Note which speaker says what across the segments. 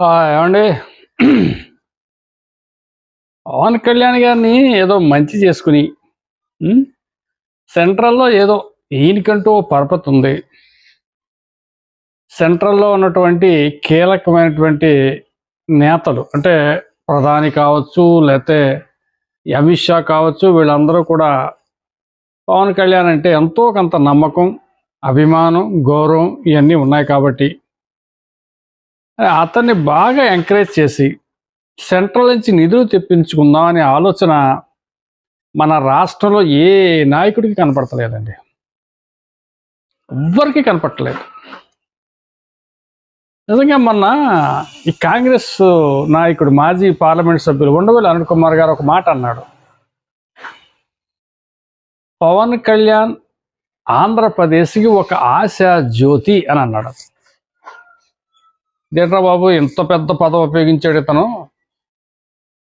Speaker 1: ఏమండి పవన్ కళ్యాణ్ గారిని ఏదో మంచి చేసుకుని సెంట్రల్లో ఏదో ఈయనకంటూ ఓ పరపతి ఉంది. సెంట్రల్లో ఉన్నటువంటి కీలకమైనటువంటి నేతలు అంటే ప్రధాని కావచ్చు లేకపోతే అమిత్ షా కావచ్చు వీళ్ళందరూ కూడా పవన్ కళ్యాణ్ అంటే ఎంతో కొంత నమ్మకం అభిమానం గౌరవం ఇవన్నీ ఉన్నాయి కాబట్టి అతన్ని బాగా ఎంకరేజ్ చేసి సెంట్రల్ నుంచి నిధులు తెప్పించుకుందాం అనే ఆలోచన మన రాష్ట్రంలో ఏ నాయకుడికి కనపడతలేదండి. ఎవ్వరికి కనపడలేదు నిజంగా మొన్న ఈ కాంగ్రెస్ నాయకుడు మాజీ పార్లమెంట్ సభ్యులు ఉండవల్లి అరుణ్ కుమార్ గారు ఒక మాట అన్నాడు. పవన్ కళ్యాణ్ ఆంధ్రప్రదేశ్కి ఒక ఆశా జ్యోతి అని అన్నాడు. దేట్రా బాబు ఇంత పెద్ద పదం ఉపయోగించాడు ఇతను.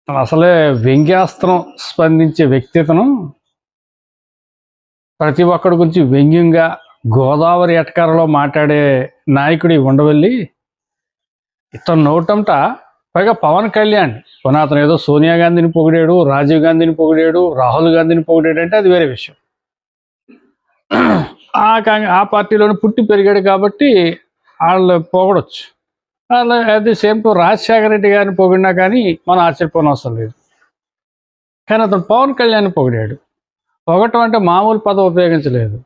Speaker 1: తను అసలే వ్యంగ్యాస్త్రం స్పందించే వ్యక్తి ఇతను. ప్రతి ఒక్కడి గురించి వ్యంగ్యంగా గోదావరి ఎటకారలో మాట్లాడే నాయకుడి ఉండవల్లి. ఇతను నోటంట పైగా పవన్ కళ్యాణ్. పోనీ అతను ఏదో సోనియా గాంధీని పొగిడాడు రాజీవ్ గాంధీని పొగిడాడు రాహుల్ గాంధీని పొగిడాడు అంటే అది వేరే విషయం. ఆ కాంగ్ ఆ పార్టీలోనే పుట్టి పెరిగాడు కాబట్టి వాళ్ళు పొగడొచ్చు. అలా at the same to Rajasekhara Reddy గారిని పొగిడినా కానీ మనం ఆశ్చర్యపోనవసరం లేదు. కానీ అతను పవన్ కళ్యాణ్ పొగిడాడు. పొగటం అంటే మామూలు పదం ఉపయోగించలేదు.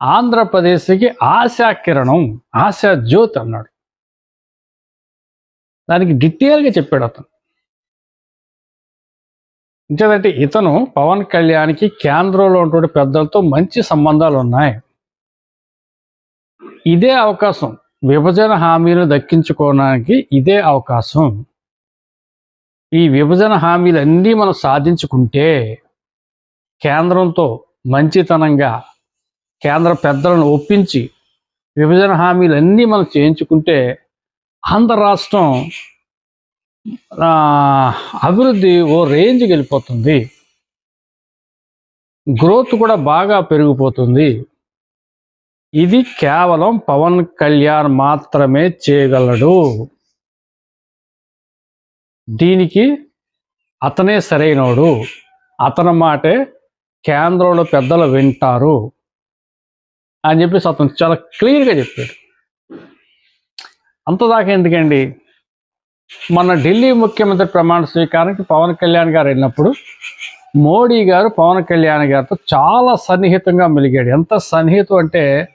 Speaker 1: ఆంధ్రప్రదేశ్కి ఆశా కిరణం ఆశా జ్యోత్ అన్నాడు. దానికి డీటెయిల్గా చెప్పాడు అతను. ఇంకేదంటే ఇతను పవన్ కళ్యాణ్కి కేంద్రంలో ఉన్నటువంటి పెద్దలతో మంచి సంబంధాలు ఉన్నాయి. ఇదే అవకాశం. విభజన హామీలు దక్కించుకోవడానికి ఇదే అవకాశం. ఈ విభజన హామీలన్నీ మనం సాధించుకుంటే కేంద్రంతో మంచితనంగా కేంద్ర పెద్దలను ఒప్పించి విభజన హామీలన్నీ మనం చేయించుకుంటే ఆంధ్ర రాష్ట్రం అభివృద్ధి ఓ రేంజ్కి వెళ్ళిపోతుంది. గ్రోత్ కూడా బాగా పెరిగిపోతుంది. ఇది కేవలం పవన్ కళ్యాణ్ మాత్రమే చేయగలడు. దీనికి అతనే సరైనోడు. అతని మాటే కేంద్రంలో పెద్దలు వింటారు అని చెప్పేసి అతను చాలా క్లియర్గా చెప్పాడు. అంతదాకా ఎందుకండి? మన ఢిల్లీ ముఖ్యమంత్రి ప్రమాణ స్వీకారానికి పవన్ కళ్యాణ్ గారు వెళ్ళినప్పుడు మోడీ గారు పవన్ కళ్యాణ్ గారితో చాలా సన్నిహితంగా మెలిగాడు. ఎంత సన్నిహితం అంటే